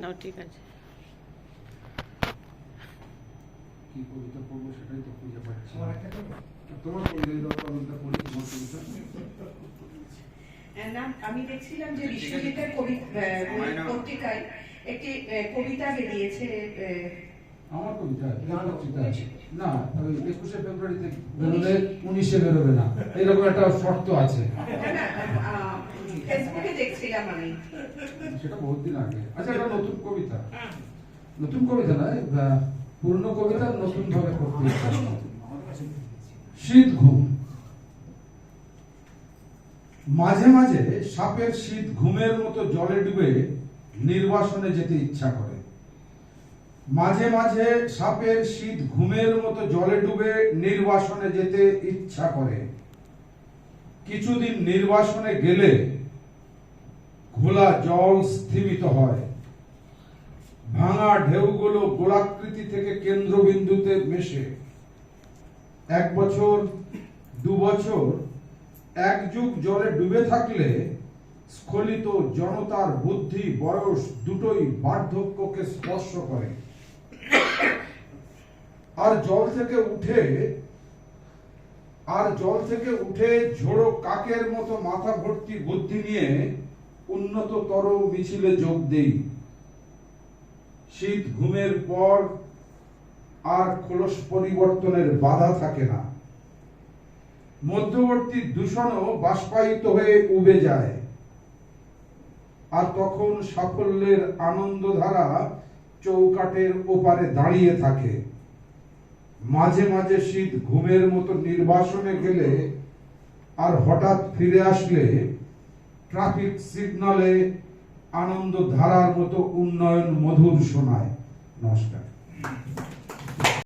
নাও ঠিক আছে কি কবিতা পড়ব সেটাই তো খুঁজে পাচ্ছি। তোমার কবিতা কবিতা পড়ি তোমার কবিতা আমি দেখছিলাম যে বিশ্বজিতের আহ, পত্রিকায় একটি কবিতা বেরিয়েছে আমার কবিতা এই পত্রিকা না একুশে ফেব্রুয়ারিতে বেরোলে উনিশে বেরোবে না। এরকম একটা শর্ত আছে। না, না, ফেসবুকে দেখছিলাম আমি সেটা বহুত দিন আগে। আচ্ছা এটা নতুন কবিতা। নতুন কবিতা নয় পুরনো কবিতা নতুন ভাবে করতে ইচ্ছা শীত ঘুম। মাঝে মাঝে সাপের শীত ঘুমের মতো জলে ডুবে নির্বাসনে যেতে ইচ্ছা করে। মাঝে মাঝে সাপের শীত ঘুমের মতো জলে ডুবে নির্বাসনে যেতে ইচ্ছা করে। কিছুদিন নির্বাসনে গেলে ঘোলা জল স্থিমিত হয়। ভাঙা ঢেউগুলো গোলাকৃতি থেকে কেন্দ্রবিন্দুতে মেশে। এক বছর, দু বছর, এক যুগ জলে ডুবে থাকলে স্খলিত জনতার বুদ্ধি, বয়স দুটোই বার্ধক্যকে স্পর্শ করে। আর জল থেকে উঠে, আর জল থেকে উঠে ঝোড়ো কাকের মতো মাথা ভর্তি বুদ্ধি নিয়ে উন্নততর মিছিলে যোগ দেই। শীত ঘুমের পর আর খোলস পরিবর্তনের বাধা থাকে না। মধ্যবর্তী দূষণও বাষ্পায়িত হয়ে উবে যায়। আর তখন সাফল্যের আনন্দধারা চৌকাটের ওপারে দাঁড়িয়ে থাকে। মাঝে মাঝে শীত ঘুমের মতো নির্বাসনে গেলে আর হঠাৎ ফিরে আসলে ট্রাফিক সিগনালে আনন্দ ধারার মতো উন্নয়ন মধুর শোনায়। নমস্কার।